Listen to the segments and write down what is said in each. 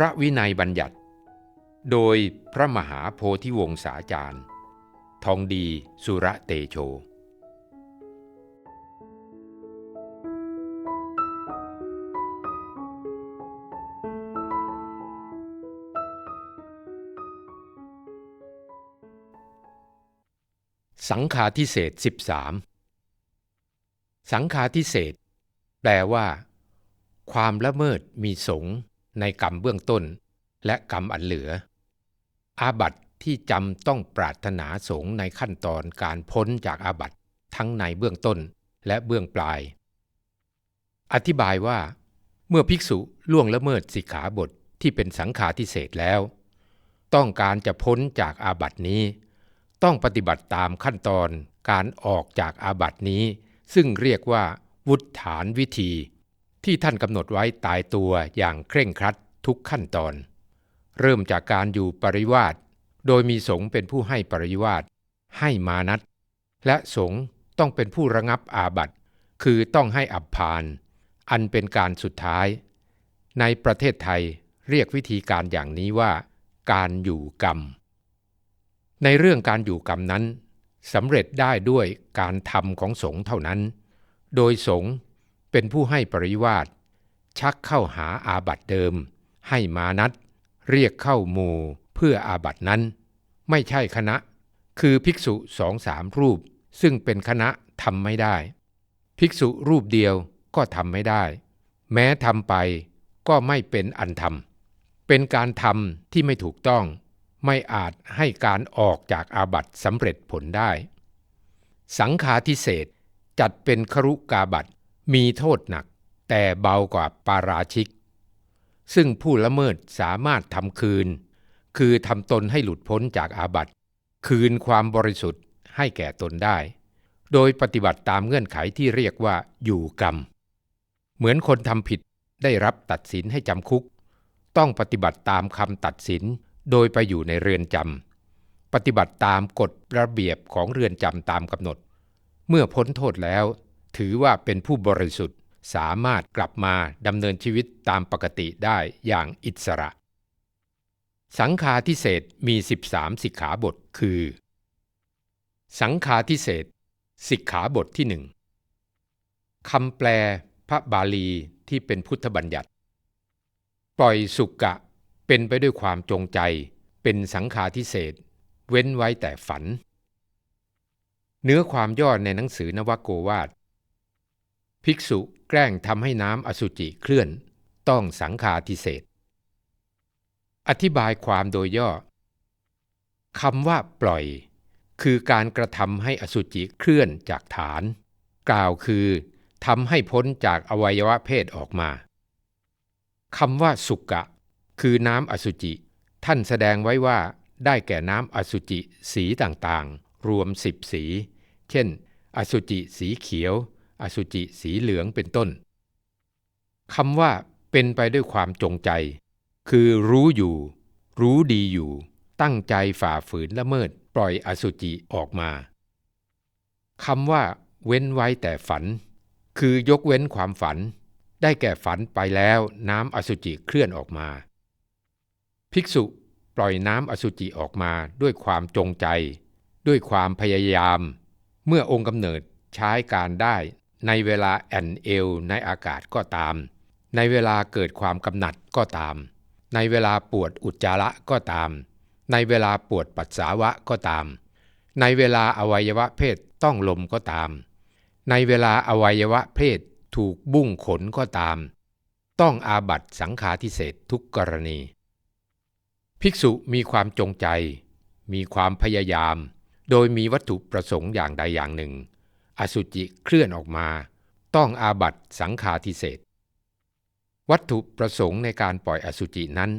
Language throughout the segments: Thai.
ระวินัยบัญญัติ โดยพระมหาโพธิวงศาจารย์ ทองดีสุระเตโชสังฆาทิเศษ13 สังฆาทิเศษแปลว่า ความละเมิดมีสง์ ในกรรมเบื้องต้น และกรรมอันเหลือ อาบัติที่จำต้องปรารถนาสงในขั้นตอนการพ้นจากอาบัติทั้งในเบื้องต้นและเบื้องปลาย อธิบายว่า เมื่อภิกษุล่วงละเมิดสิกขาบทที่เป็นสังฆาทิเศษแล้ว ต้องการจะพ้นจากอาบัตินี้ ต้องปฏิบัติตามขั้นตอนการออกจากอาบัตินี้ ซึ่งเรียกว่าวุฒฐานวิธี ที่ท่านกำหนดไว้ตายตัวอย่างเคร่งครัดทุกขั้นตอน เริ่มจากการอยู่ปริวาสโดยมีสงฆ์เป็นผู้ให้ปริวาสให้มานัตและสงฆ์ต้องเป็นผู้ระงับอาบัติ คือต้องให้อับพาน อันเป็นการสุดท้าย ในประเทศไทยเรียกวิธีการอย่างนี้ว่า การอยู่กรรม ในเรื่องการอยู่กรรมนั้นสำเร็จได้ด้วยการทำของสงฆ์เท่านั้น โดยสงฆ์ เป็นผู้ให้ปริวาสชักเข้าหาอาบัติเดิม ให้มานัด เรียกเข้าหมู่เพื่ออาบัตินั้น ไม่ใช่คณะ คือภิกษุสองสามรูป ซึ่งเป็นคณะทำไม่ได้ ภิกษุรูปเดียวก็ทำไม่ได้ แม้ทำไปก็ไม่เป็นอันทำเป็นการทำที่ไม่ถูกต้อง ไม่อาจให้การออกจากอาบัติสำเร็จผลได้ สังฆาทิเศษจัดเป็นครุกาบัต มีโทษหนักแต่เบากว่าปาราชิก ซึ่งผู้ละเมิดสามารถทำคืน คือทำตนให้หลุดพ้นจากอาบัติ คืนความบริสุทธิ์ให้แก่ตนได้ โดยปฏิบัติตามเงื่อนไขที่เรียกว่าอยู่กรรม เหมือนคนทำผิดได้รับตัดสินให้จำคุก ต้องปฏิบัติตามคำตัดสิน โดยไปอยู่ในเรือนจำปฏิบัติตามกฎระเบียบของเรือนจำตามกำหนด เมื่อพ้นโทษแล้ว ถือว่าเป็นผู้บริสุทธิ์สามารถกลับมาดำเนินชีวิตตามปกติได้อย่างอิสระ สังฆาทิเศษมี 13 สิกขาบท คือ สังฆาทิเศษสิกขาบทที่หนึ่งคำแปลพระบาลีที่เป็นพุทธบัญญัติ ปล่อยสุกะเป็นไปด้วยความจงใจ เป็นสังฆาทิเศษเว้นไว้แต่ฝัน เนื้อความย่อในหนังสือนวโกวาท ภิกษุแกล้งทำให้น้ำอสุจิเคลื่อน ต้องสังฆาทิเศษ อธิบายความโดยย่อคำว่าปล่อย คือการกระทำให้อสุจิเคลื่อนจากฐาน กล่าวคือทำให้พ้นจากอวัยวะเพศออกมาคำว่าสุกะ คือน้ำอสุจิ ท่านแสดงไว้ว่าได้แก่น้ำอสุจิสีต่างๆ รวมสิบสี เช่น อสุจิสีเขียว อสุจิสีเหลืองเป็นต้นคำว่าเป็นไปด้วยความจงใจ คือรู้อยู่ รู้ดีอยู่ ตั้งใจฝ่าฝืนละเมิดปล่อยอสุจิออกมาคำว่า เว้นไว้แต่ฝัน คือยกเว้นความฝัน ได้แก่ฝันไปแล้วน้ำอสุจิเคลื่อนออกมา ภิกษุปล่อยน้ำอสุจิออกมาด้วยความจงใจ ด้วยความพยายาม เมื่อองค์กำเนิดใช้การได้ ในเวลาแอนเอลในอากาศก็ตาม ในเวลาเกิดความกำหนัดก็ตาม ในเวลาปวดอุจจาระก็ตาม ในเวลาปวดปัสสาวะก็ตาม ในเวลาอวัยวะเพศต้องลมก็ตาม ในเวลาอวัยวะเพศถูกบุ้งขนก็ตาม ต้องอาบัตสังฆาทิเศษทุกกรณี ภิกษุมีความจงใจ มีความพยายาม โดยมีวัตถุประสงค์อย่างใดอย่างหนึ่ง อสุจิเคลื่อนออกมา ต้องอาบัตสังฆาทิเศษวัตถุประสงค์ในการปล่อยอสุจินั้น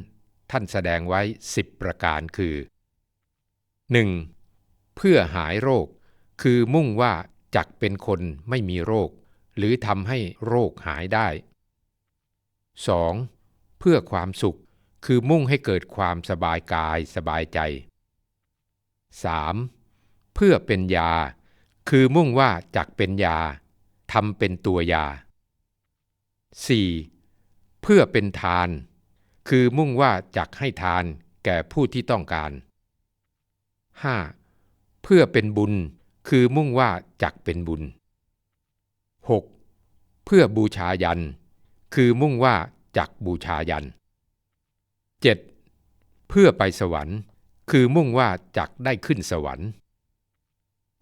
ท่านแสดงไว้สิบประการคือ 1. เพื่อหายโรค คือมุ่งว่าจักเป็นคนไม่มีโรค หรือทำให้โรคหายได้ 2. เพื่อความสุข คือมุ่งให้เกิดความสบายกายสบายใจ 3. เพื่อเป็นยา คือมุ่งว่าจักเป็นยาทำเป็นตัวยา 4. เพื่อเป็นทาน คือมุ่งว่าจักให้ทานแก่ผู้ที่ต้องการ 5. เพื่อเป็นบุญ คือมุ่งว่าจักเป็นบุญ 6. เพื่อบูชายัน คือมุ่งว่าจักบูชายัน 7. เพื่อไปสวรรค์ คือมุ่งว่าจักได้ขึ้นสวรรค์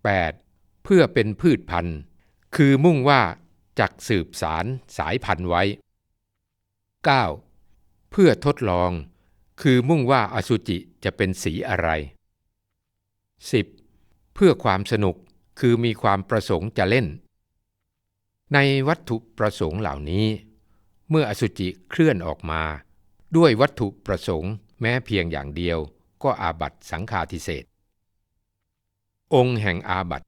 8. เพื่อเป็นพืชพันธุ์ คือมุ่งว่าจักสืบสารสายพันธุ์ไว้ 9. เพื่อทดลอง คือมุ่งว่าอสุจิจะเป็นสีอะไร 10. เพื่อความสนุกคือมีความประสงค์จะเล่น ในวัตถุประสงค์เหล่านี้ เมื่ออสุจิเคลื่อนออกมา ด้วยวัตถุประสงค์แม้เพียงอย่างเดียวก็อาบัตสังฆาทิเศษองค์แห่งอาบัต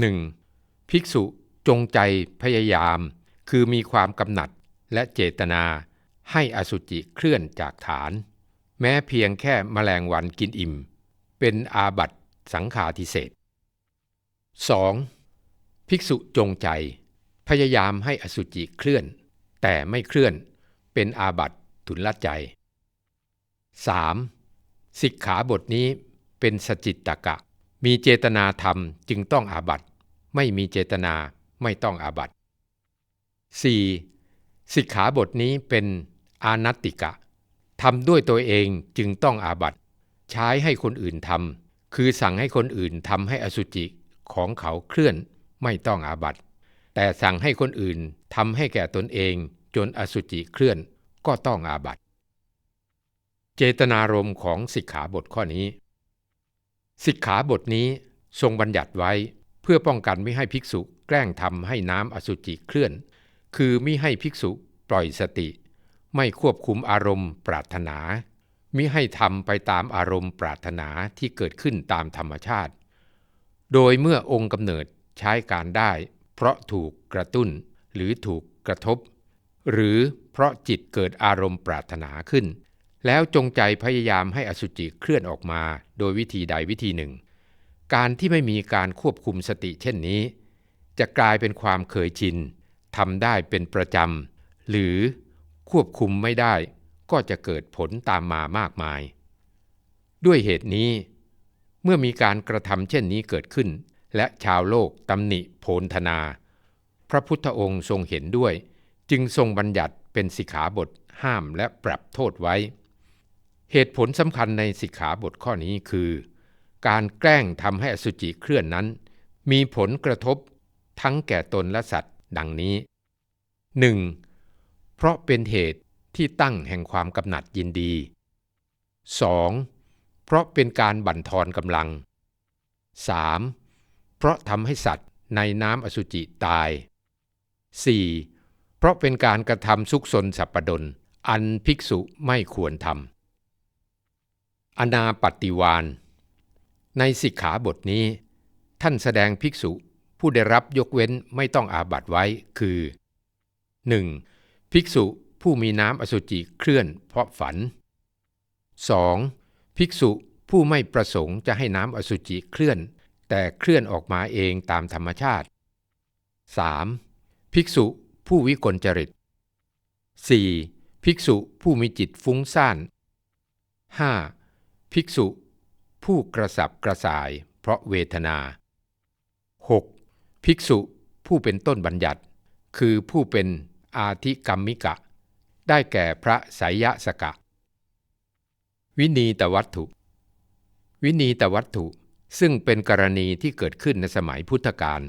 หนึ่งภิกษุจงใจพยายาม คือมีความกำหนัดและเจตนา ให้อสุจิเคลื่อนจากฐาน แม้เพียงแค่แมลงวันกินอิ่ม เป็นอาบัตสังฆาทิเศษ 2. ภิกษุจงใจ พยายามให้อสุจิเคลื่อน แต่ไม่เคลื่อน เป็นอาบัตทุนละใจ 3. สิกขาบทนี้เป็นสจิตตกะ มีเจตนาธรรมจึงต้องอาบัตไม่มีเจตนาไม่ต้องอาบัต 4. สิกขาบทนี้เป็นอานัตติกะทำด้วยตัวเองจึงต้องอาบัตใช้ให้คนอื่นทำคือสั่งให้คนอื่นทำให้อสุจิของเขาเคลื่อนไม่ต้องอาบัตแต่สั่งให้คนอื่นทำให้แก่ตนเองจนอสุจิเคลื่อนก็ต้องอาบัตเจตนารมณ์ของสิกขาบทข้อนี้ สิกขาบทนี้ทรงบัญญัติไว้เพื่อป้องกันไม่ให้ภิกษุแกล้งทำให้น้ำอสุจิเคลื่อน คือมิให้ภิกษุปล่อยสติ ไม่ควบคุมอารมณ์ปรารถนามิให้ทำไปตามอารมณ์ปรารถนาที่เกิดขึ้นตามธรรมชาติ โดยเมื่อองค์กำเนิดใช้การได้ เพราะถูกกระตุ้นหรือถูกกระทบ หรือเพราะจิตเกิดอารมณ์ปรารถนาขึ้น แล้วจงใจพยายามให้อสุจิเคลื่อนออกมาโดยวิธีใดวิธีหนึ่ง การที่ไม่มีการควบคุมสติเช่นนี้ จะกลายเป็นความเคยชินทำได้เป็นประจำ หรือควบคุมไม่ได้ก็จะเกิดผลตามมามากมาย ด้วยเหตุนี้ เมื่อมีการกระทำเช่นนี้เกิดขึ้น และชาวโลกตำหนิโพลธนา พระพุทธองค์ทรงเห็นด้วย จึงทรงบัญญัติเป็นสิกขาบทห้ามและปรับโทษไว้ เหตุผลสำคัญในสิกขาบทข้อนี้คือ การแกล้งทำให้อสุจิเคลื่อนนั้น มีผลกระทบทั้งแก่ตนและสัตว์ ดังนี้ 1. เพราะเป็นเหตุที่ตั้งแห่งความกำหนัดยินดี 2. เพราะเป็นการบั่นทอนกำลัง 3. เพราะทำให้สัตว์ในน้ำอสุจิตาย 4. เพราะเป็นการกระทำซุกซนสัปปดนอันภิกษุไม่ควรทำ อนาปฏิวานในสิกขาบทนี้ ท่านแสดงภิกษุผู้ได้รับยกเว้นไม่ต้องอาบัตไว้คือ 1. ภิกษุผู้มีน้ำอสุจิเคลื่อนเพราะฝัน 2. ภิกษุผู้ไม่ประสงค์จะให้น้ำอสุจิเคลื่อน แต่เคลื่อนออกมาเองตามธรรมชาติ 3. ภิกษุผู้วิกลจริต 4. ภิกษุผู้มีจิตฟุ้งซ่าน 5. ภิกษุผู้กระสับกระส่ายเพราะเวทนา 6. ภิกษุผู้เป็นต้นบัญญัติ คือผู้เป็นอาธิกรรมิกะ ได้แก่พระไสยสกะ วินีตวัตถุ วินีตวัตถุ ซึ่งเป็นกรณีที่เกิดขึ้นในสมัยพุทธกาล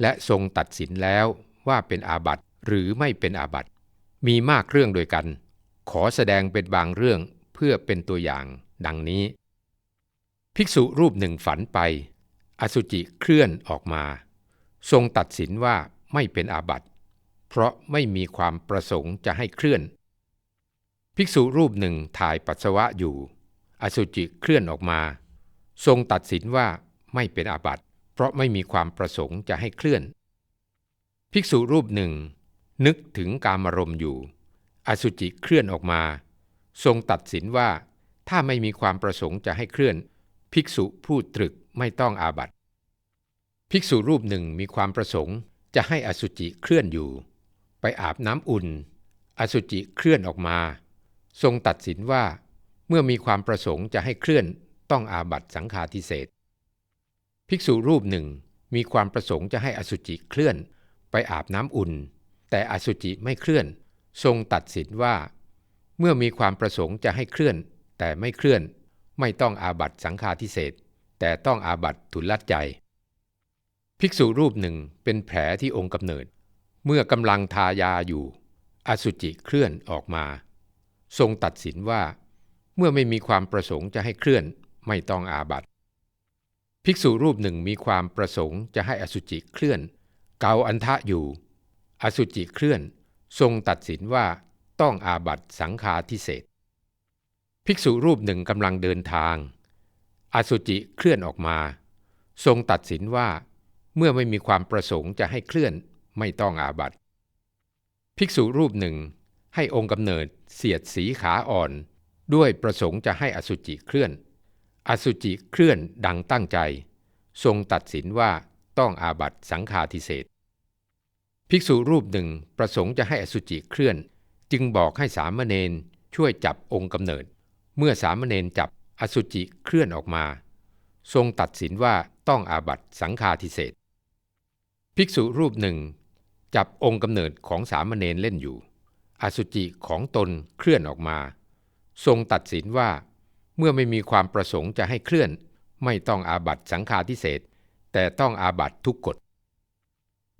และทรงตัดสินแล้วว่าเป็นอาบัติหรือไม่เป็นอาบัติ มีมากเรื่องโดยกัน ขอแสดงเป็นบางเรื่องเพื่อเป็นตัวอย่าง ดังนี้ ภิกษุรูปหนึ่งฝันไป อสุจิเคลื่อนออกมา ทรงตัดสินว่าไม่เป็นอาบัติ เพราะไม่มีความประสงค์จะให้เคลื่อน ภิกษุรูปหนึ่งถ่ายปัสสาวะอยู่ อสุจิเคลื่อนออกมา ทรงตัดสินว่าไม่เป็นอาบัติ เพราะไม่มีความประสงค์จะให้เคลื่อน ภิกษุรูปหนึ่ง นึกถึงการมารมอยู่ อสุจิเคลื่อนออกมา ทรงตัดสินว่า ถ้าไม่มีความประสงค์จะให้เคลื่อน ภิกษุผู้ตรึกไม่ต้องอาบัติ ภิกษุรูปหนึ่งมีความประสงค์ จะให้อสุจิเคลื่อนอยู่ ไปอาบน้ำอุ่น อสุจิเคลื่อนออกมา ทรงตัดสินว่า เมื่อมีความประสงค์จะให้เคลื่อนต้องอาบัตสังฆาทิเศษภิกษุรูปหนึ่งมีความประสงค์จะให้อสุจิเคลื่อน ไปอาบน้ำอุ่น แต่อสุจิไม่เคลื่อน ทรงตัดสินว่า เมื่อมีความประสงค์จะให้เคลื่อน แต่ไม่เคลื่อนไม่ต้องอาบัตสังฆาทิเศษแต่ต้องอาบัตทุลลัดใจ ภิกษุรูปหนึ่งเป็นแผลที่องค์กำเนิด เมื่อกำลังทายาอยู่ อสุจิเคลื่อนออกมา ทรงตัดสินว่า เมื่อไม่มีความประสงค์จะให้เคลื่อนไม่ต้องอาบัตภิกษุรูปหนึ่งมีความประสงค์จะให้อสุจิเคลื่อน เกาอันทะอยู่ อสุจิเคลื่อน ทรงตัดสินว่าต้องอาบัตสังฆาทิเศษ ภิกษุรูปหนึ่งกำลังเดินทาง อสุจิเคลื่อนออกมา ทรงตัดสินว่า เมื่อไม่มีความประสงค์จะให้เคลื่อนไม่ต้องอาบัตภิกษุรูปหนึ่งให้องค์กำเนิดเสียดสีขาอ่อน ด้วยประสงค์จะให้อสุจิเคลื่อน อสุจิเคลื่อนดังตั้งใจ ทรงตัดสินว่าต้องอาบัตสังฆาทิเศษภิกษุรูปหนึ่งประสงค์จะให้อสุจิเคลื่อน จึงบอกให้สามเณรช่วยจับองค์กำเนิด เมื่อสามเณรจับอสุจิเคลื่อนออกมา ทรงตัดสินว่าต้องอาบัตสังฆาทิเศษภิกษุรูปหนึ่ง จับองค์กำเนิดของสามเณรเล่นอยู่ อสุจิของตนเคลื่อนออกมา ทรงตัดสินว่า เมื่อไม่มีความประสงค์จะให้เคลื่อน ไม่ต้องอาบัตสังฆาทิเศษแต่ต้องอาบัตทุกกฎ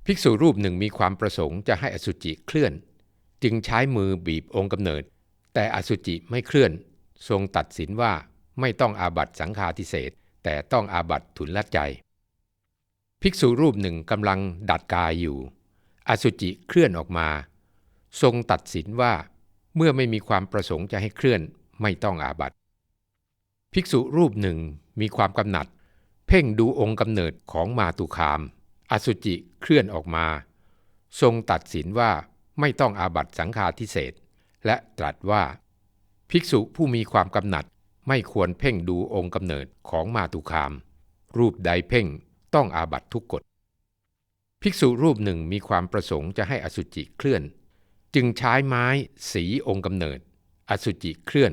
ภิกษุรูปหนึ่งมีความประสงค์จะให้อสุจิเคลื่อน จึงใช้มือบีบองค์กำเนิด แต่อสุจิไม่เคลื่อน ทรงตัดสินว่าไม่ต้องอาบัตสังฆาทิเศษแต่ต้องอาบัตทุนละใจ ภิกษุรูปหนึ่งกำลังดัดกายอยู่ อสุจิเคลื่อนออกมา ทรงตัดสินว่าเมื่อไม่มีความประสงค์จะให้เคลื่อนไม่ต้องอาบัตภิกษุรูปหนึ่งมีความกำหนัด เพ่งดูองค์กำเนิดของมาตุคาม อสุจิเคลื่อนออกมา ทรงตัดสินว่าไม่ต้องอาบัตสังฆาทิเศษและตรัสว่า ภิกษุผู้มีความกำหนัดไม่ควรเพ่งดูองค์กำเนิดของมาตุคาม รูปใดเพ่งต้องอาบัตทุกกฎ ภิกษุรูปหนึ่งมีความประสงค์จะให้อสุจิเคลื่อน จึงใช้ไม้สีองค์กำเนิด อสุจิเคลื่อน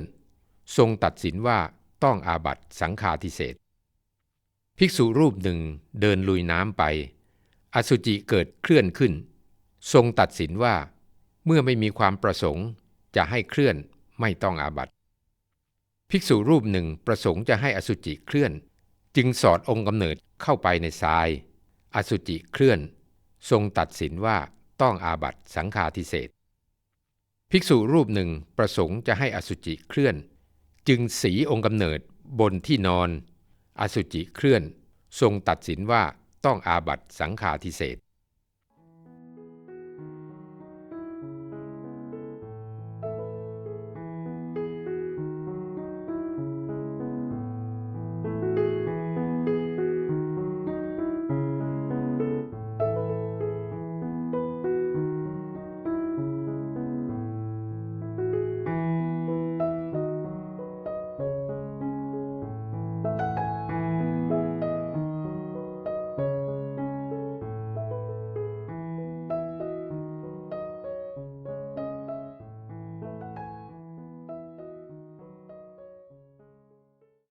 ทรงตัดสินว่าต้องอาบัตสังฆาทิเศษภิกษุรูปหนึ่งเดินลุยน้ำไป อสุจิเกิดเคลื่อนขึ้น ทรงตัดสินว่า เมื่อไม่มีความประสงค์จะให้เคลื่อน ไม่ต้องอาบัตภิกษุรูปหนึ่งประสงค์จะให้อสุจิเคลื่อน จึงสอดองค์กำเนิดเข้าไปในทราย อสุจิเคลื่อน ทรงตัดสินว่าต้องอาบัตสังฆาทิเศษภิกษุรูปหนึ่งประสงค์จะให้อสุจิเคลื่อน จึงสีองค์กำเนิดบนที่นอน อสุจิเคลื่อน ทรงตัดสินว่าต้องอาบัตสังฆาทิเศษ